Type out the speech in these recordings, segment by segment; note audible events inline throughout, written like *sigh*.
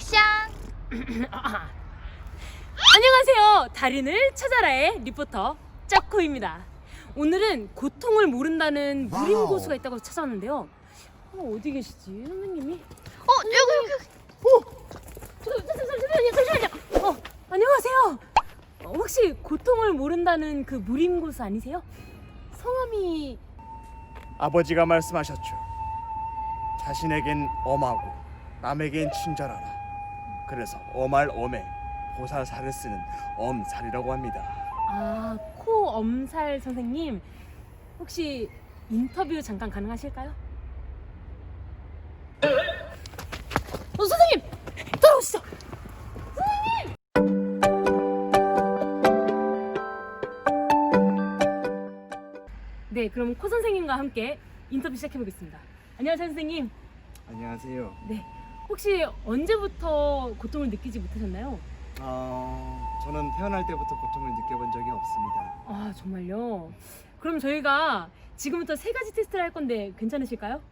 액션! *clears throat* 안녕하세요. 달인을 찾아라의 리포터 짜코입니다. 오늘은 고통을 모른다는 무림. 고수가 있다고 찾아왔는데요. 어, 어디 계시지, 선생님이? 어, 여기, 여기. 저, 저, 저, 잠시만요, 잠시만요. 어, 안녕하세요. 어, 혹시 고통을 모른다는 그 무림 고수 아니세요? 성함이 아버지가 말씀하셨죠. 자신에겐 엄하고 남에겐 친절하라. 그래서 엄할 엄에 보살살을 쓰는 엄살이라고 합니다. 아, 코엄살 선생님. 혹시 인터뷰 잠깐 가능하실까요? 어, 선생님! 따라오시죠! 선생님! 네, 그럼 코 선생님과 함께 인터뷰 시작해 보겠습니다. 안녕하세요, 선생님. 안녕하세요. 네. 혹시 언제부터 고통을 느끼지 못하셨나요? 어, 저는 태어날 때부터 고통을 느껴본 적이 없습니다. 아, 정말요? 그럼 저희가 지금부터 세 가지 테스트를 할 건데 괜찮으실까요?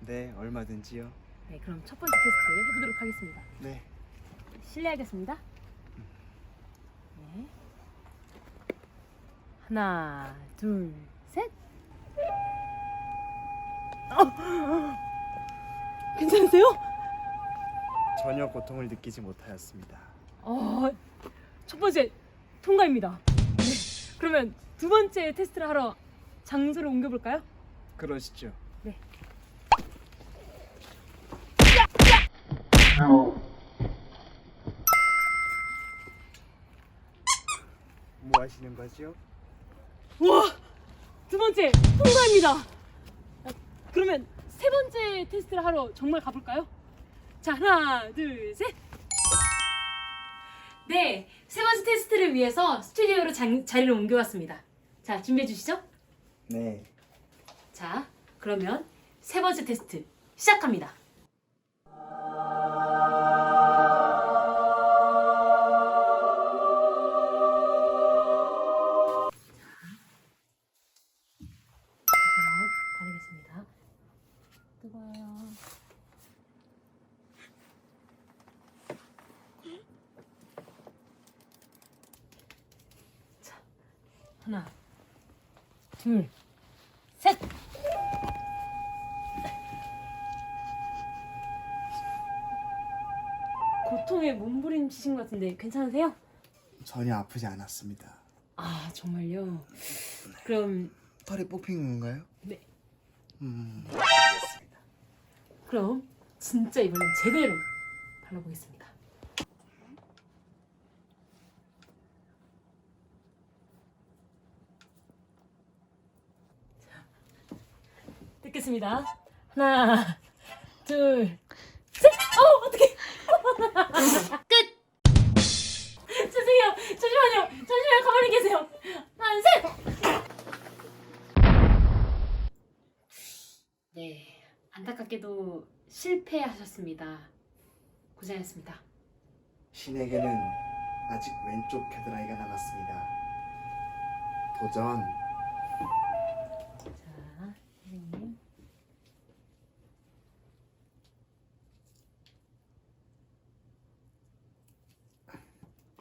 네, 얼마든지요. 네, 그럼 첫 번째 테스트 해보도록 하겠습니다. 네. 실례하겠습니다. 네. 하나, 둘, 셋. 어! *gasps* 괜찮으세요? 전혀 고통을 느끼지 못하였습니다. 어, 첫 번째 통과입니다. 네, 그러면 두 번째 테스트를 하러 장소를 옮겨볼까요? 그러시죠. 네. 뭐 하시는 거죠? 와! 두 번째 통과입니다. 아, 그러면 세 번째 테스트를 하러 정말 가볼까요? 자, 하나, 둘, 셋. 네, 세 번째 테스트를 위해서 스튜디오로 장- 자리를 옮겨왔습니다. 자, 준비해 주시죠. 네. 자, 그러면 세 번째 테스트 시작합니다. 하나, 둘, 셋. 고통에 몸부림치신 것 같은데 괜찮으세요? 전혀 아프지 않았습니다. 아 정말요? 그럼 털이 뽑힌 건가요? 네. 음. 그럼 진짜 이번엔 제대로 발라보겠습니다. 자, 듣겠습니다. 하나, 둘, 셋. 어 어떻게? *laughs* 끝. 죄송해요. 잠시만요. 잠시만 가만히 계세요. 하나, 셋. 네, 안타깝게도 실패하셨습니다. 고생하셨습니다. 신에게는 아직 왼쪽 겨드랑이가 남았습니다. 도전. 자, 선생님.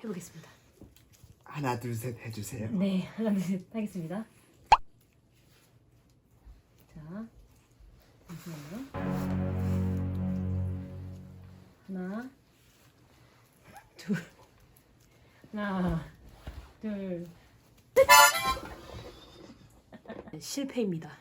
해보겠습니다. 하나 둘 셋 해주세요. 네, 하나, 둘, 셋 하겠습니다. 자, 잠시만요. 하나, 둘, 하나, 둘, 셋! 실패입니다.